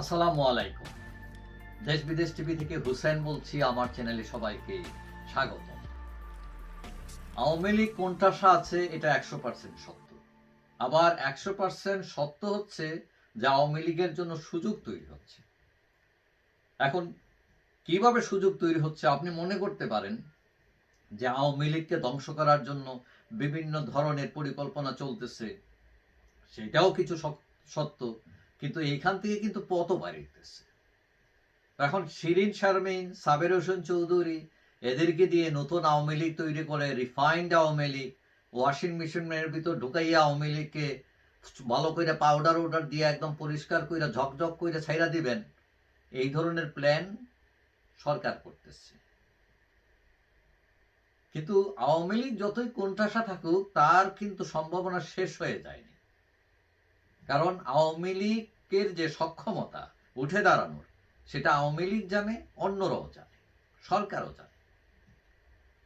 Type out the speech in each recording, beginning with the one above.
আসসালামু আলাইকুম। দেশ বিদেশ টিভি থেকে হুসেন বলছি, আমার চ্যানেলে সবাইকে স্বাগত। আওয়ামী লীগ কোনটাশা আছে, এটা একশো পার্সেন্ট সত্য। আবার একশো পার্সেন্ট সত্য হচ্ছে যে আওয়ামী লীগের জন্য সুযোগ তৈরি হচ্ছে। এখন কীভাবে সুযোগ তৈরি হচ্ছে আপনি মনে করতে পারেন যে আওয়ামী লীগকে ধ্বংস করার জন্য বিভিন্ন ধরনের পরিকল্পনা চলতেছে? সেটাও কিছু সত্য। কিন্তু এইখান থেকে কিন্তু পথও বাড়িতেছে। এখন শিরিন শারমিন, সাবের হোসেন চৌধুরী, এদেরকে দিয়ে নতুন আওয়ামী লীগ তৈরি করে রিফাইন্ড আওয়ামী লীগ ওয়াশিং মেশিনের ভিতর ঢুকাইয়া আওয়ামী লীগকে ভালো করে পাউডার ওডার দিয়ে একদম পরিষ্কার করে ঝকঝক করে ছাইরা দিবেন, এই ধরনের প্ল্যান সরকার করতেছে। কিন্তু আওয়ামী লীগ যতই কোণঠাসা থাকুক, তার কিন্তু সম্ভাবনা শেষ হয়ে যায়নি। কারণ আওয়ামী লীগের যে সক্ষমতা উঠে দাঁড়ানোর, সেটা আওয়ামী লীগ জানে, অন্যরাও জানে, সরকারও জানে।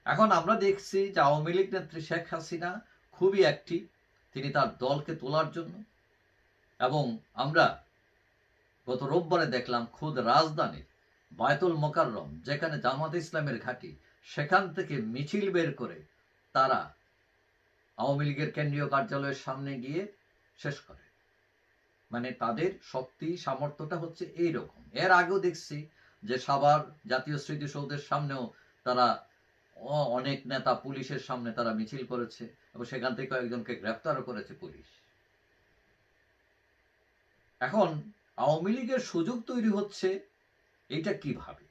এখন আমরা দেখছি যে আওয়ামী লীগ নেত্রী শেখ হাসিনা খুবই অ্যাক্টিভ তিনি তার দলকে তোলার জন্য। এবং আমরা গত রোববারে দেখলাম খুদ রাজধানীর বায়তুল মোকাররম, যেখানে জামাত ইসলামের ঘাঁটি, সেখান থেকে মিছিল বের করে তারা আওয়ামী লীগের কেন্দ্রীয় কার্যালয়ের সামনে গিয়ে শেষ করে। মানে তাদের শক্তি সামর্থ্যটা হচ্ছে এই রকম এর আগেও দেখছি যে সাভার জাতীয় স্মৃতিসৌধের সামনেও তারা অনেক নেতা পুলিশের সামনে তারা মিছিল করেছে এবং সেখান থেকে কয়েকজনকে গ্রেফতারও করেছে পুলিশ। এখন আওয়ামী লীগের সুযোগ তৈরি হচ্ছে এইটা কীভাবে?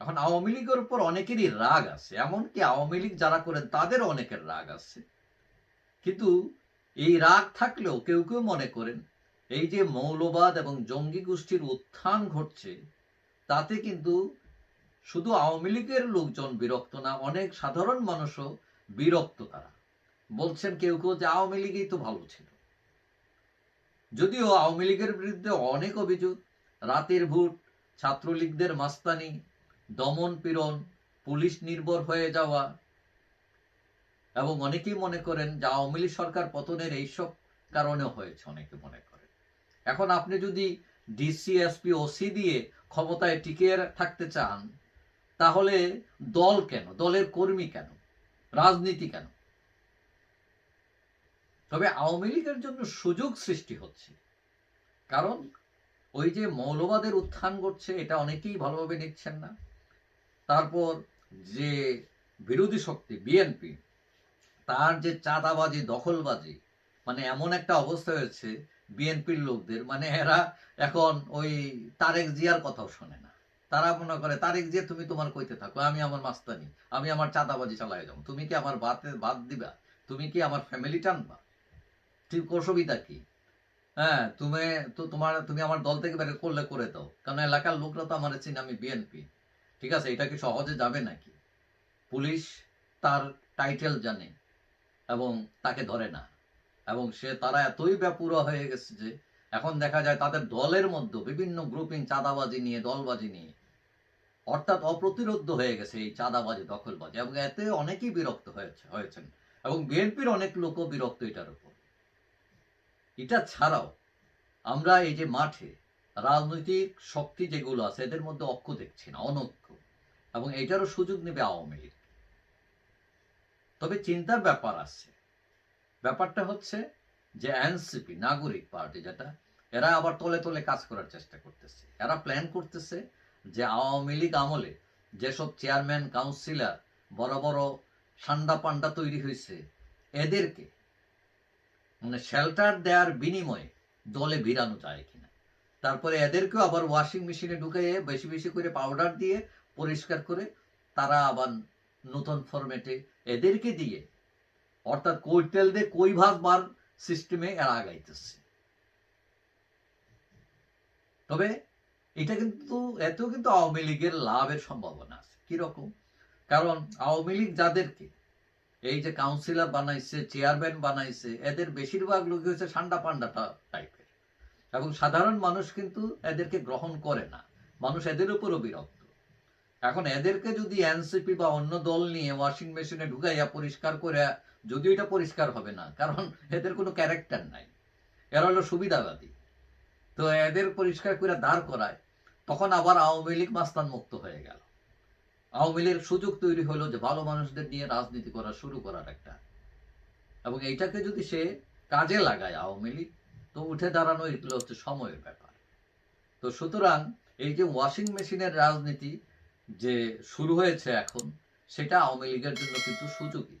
এখন আওয়ামী লীগের উপর অনেকেরই রাগ আছে। এমনকি আওয়ামী লীগ যারা করেন, তাদের অনেকের রাগ আছে। কিন্তু এই রাগ থাকলেও কেউ কেউ মনে করেন এই যে মৌলবাদ এবং জঙ্গি গোষ্ঠীর উত্থান ঘটছে, তাতে কিন্তু শুধু আওয়ামী লীগের লোকজন বিরক্ত না, অনেক সাধারণ মানুষও বিরক্ত তারা। বলছেন কেউ কেউ যে আওয়ামী লীগই তো ভালো ছিল। যদিও আওয়ামী লীগের বিরুদ্ধে অনেক অভিযোগ, রাতের ভোট, ছাত্রলীগদের মাস্তানি, দমন পীড়ন, পুলিশ নির্ভর হয়ে যাওয়া এবং অনেকেই মনে করেন যে আওয়ামী লীগ সরকার পতনের এইসব কারণে হয়েছে, অনেকে মনে করেন। এখন আপনি যদি ডিসি এসপি ওসি দিয়ে ক্ষমতায় টিকে থাকতে চান, তাহলে দল কেন? দলের কর্মী কেন? রাজনীতি কেন? তবে আওয়ামী লীগের জন্য সুযোগ সৃষ্টি হচ্ছে। কারণ ওই যে মৌলবাদের উত্থান ঘটছে, এটা অনেকেই ভালোভাবে নিচ্ছেন না। তারপর যে বিরোধী শক্তি বিএনপি তার যে চাঁদাবাজি, দখলবাজি মানে এমন একটা অবস্থা হয়েছে বিএনপির লোকদের মানে এরা এখন ওই তারেক জিয়ার কথাও শোনে না। তারা মনে করে, তারেক জিয়া, তুমি তোমার কইতে থাকো, আমি আমার মাস্তানি, আমি আমার চাঁদাবাজি চালাই যাব। তুমি কি আমার বাতে, বাদ দিবা? তুমি কি আমার ফ্যামিলি টানবা? ঠিক অসুবিধা কি? হ্যাঁ তুমি তো তোমার, তুমি আমার দল থেকে বের করলে করে দাও। কারণ এলাকার লোকরা তো আমার চিনি, আমি বিএনপি। ঠিক আছে, এটা কি সহজে যাবে নাকি? পুলিশ তার টাইটেল জানে এবং তাকে ধরে না। এবং সে তারা এতই ব্যাপুরা হয়ে গেছে যে এখন দেখা যায় তাদের দলের মধ্যে বিভিন্ন গ্রুপিং চাঁদাবাজি নিয়ে, দলবাজি নিয়ে অর্থাৎ অপ্রতিরোধ হয়ে গেছে এই চাঁদাবাজি, দখলবাজি এবং এতে অনেকেই বিরক্ত হয়েছে, হয়েছেন এবং বিএনপির অনেক লোকও বিরক্ত এটার উপর। এটা ছাড়াও আমরা এই যে মাঠে রাজনৈতিক শক্তি যেগুলো আছে এদের মধ্যে অক্ষ দেখছি না অনৈক্য এবং এটারও সুযোগ নেবে আওয়ামী লীগ। তবে চিন্তার ব্যাপার আছে ব্যাপারটা হচ্ছে যে এনসিপি, নাগরিক পার্টি যেটা, এরা আবার তলে তলে কাজ করার চেষ্টা করতেছে। এরা প্ল্যান করতেছে যে আওয়ামী লীগ আমলে যেসব চেয়ারম্যান কাউন্সিলর বড় বড় সান্ডা পান্ডা তৈরি হয়েছে এদেরকে মানে শেল্টার দেওয়ার বিনিময়ে দলে ভিড়ানো যায় কিনা। তারপরে এদেরকেও আবার ওয়াশিং মেশিনে ঢুকিয়ে বেশি বেশি করে পাউডার দিয়ে পরিষ্কার করে তারা আবার নতুন ফরম্যাটে এদেরকে দিয়ে অর্থাৎ কৈটেল দিয়ে কই ভাগ বার সিস্টেমে এরা আগাইতেছে। তবে এটা কিন্তু, এতেও কিন্তু আওয়ামী লীগের লাভের সম্ভাবনা আছে। কীরকম? কারণ আওয়ামী লীগ যাদেরকে, এই যে কাউন্সিলর বানাইছে, চেয়ারম্যান বানাইছে, এদের বেশিরভাগ লোকই হচ্ছে ঠান্ডা পান্ডা টাইপের। এবং সাধারণ মানুষ কিন্তু এদেরকে গ্রহণ করে না। মানুষ এদের উপরও বিরক্ত। এখন এদেরকে যদি এনসিপি বা অন্য দল নিয়ে ওয়াশিং মেশিনে ঢুকাইয়া পরিষ্কার করে যদিও এটা পরিষ্কার হবে না, কারণ এদের কোনো ক্যারেক্টার নাই। এরা হলো সুবিধাবাদী। তো এদের পরিষ্কার করে দাঁড় করায়, তখন আবার আওয়ামী লীগ মাস্তান মুক্ত হয়ে গেল। আওয়ামী লীগের সুযোগ তৈরি হলো যে ভালো মানুষদের নিয়ে রাজনীতি করা শুরু করার একটা। এবং এইটাকে যদি সে কাজে লাগায় আওয়ামী লীগ, তো উঠে দাঁড়ানো এগুলো হচ্ছে সময়ের ব্যাপার। তো সুতরাং এই যে ওয়াশিং মেশিনের রাজনীতি যে শুরু হয়েছে এখন, সেটা আওয়ামী লীগের জন্য কিন্তু সুযোগই।